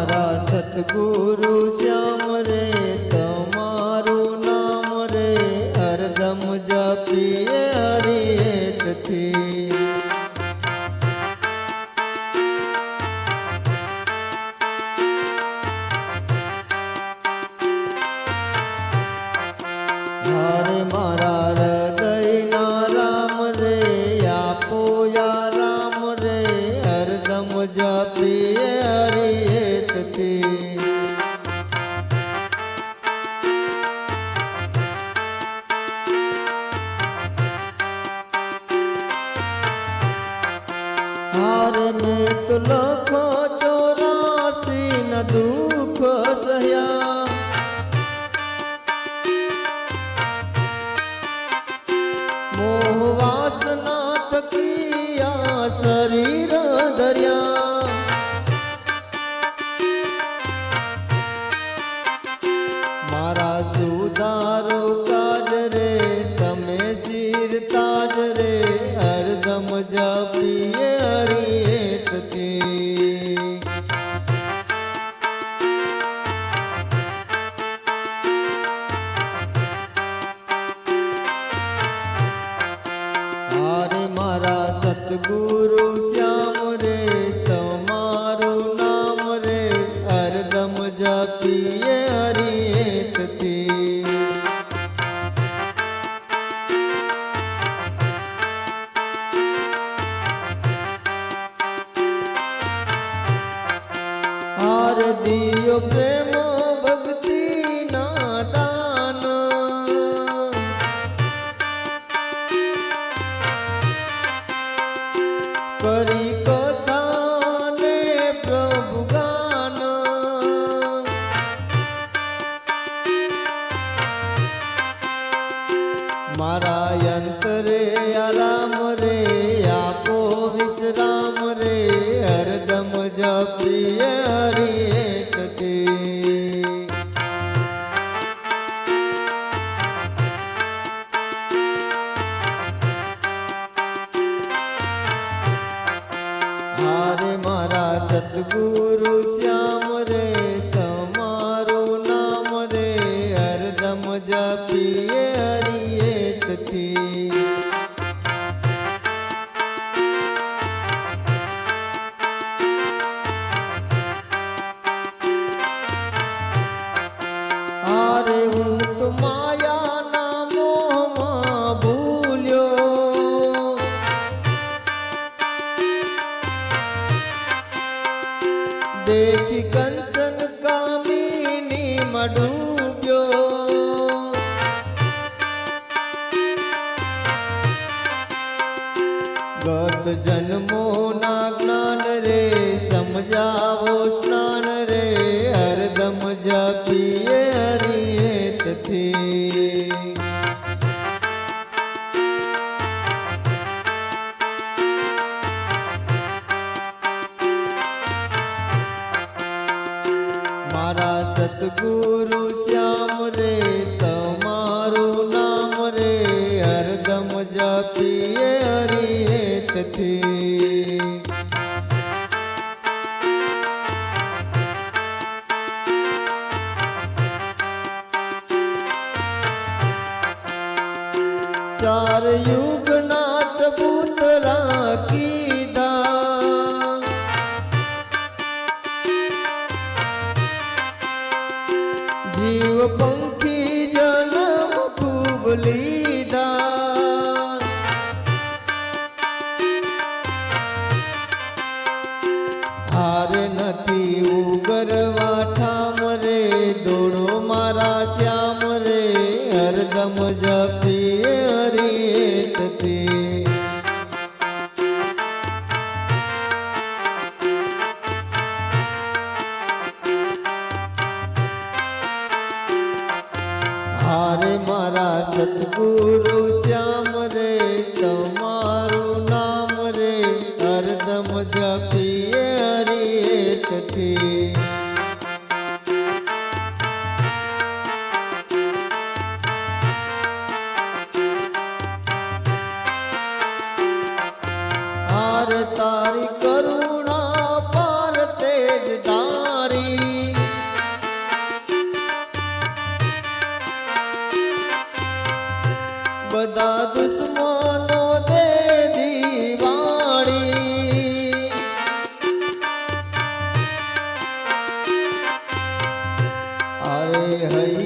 મારા સતગુરુ શ્યામ રે તા লোক ગુરુ શ્યામ રે તમારું નામ રે અરદમ જપીએ હરિએતથી હાર દિયો પ્રેમ દેખી કંચન કામીની મડૂબ્યો ગત જન્મો સતગુરુ શ્યામ રે તમારું નામ રે હરદમ જપીએ હરિહેતથી ચાર યુગના જીવ પંખી જન્મ ખૂબ લીધા. હાર હારે મારા સતગુરુ શ્યામ રે તમા બધા દુશ્મનો દે દિવાળી. અરે હૈ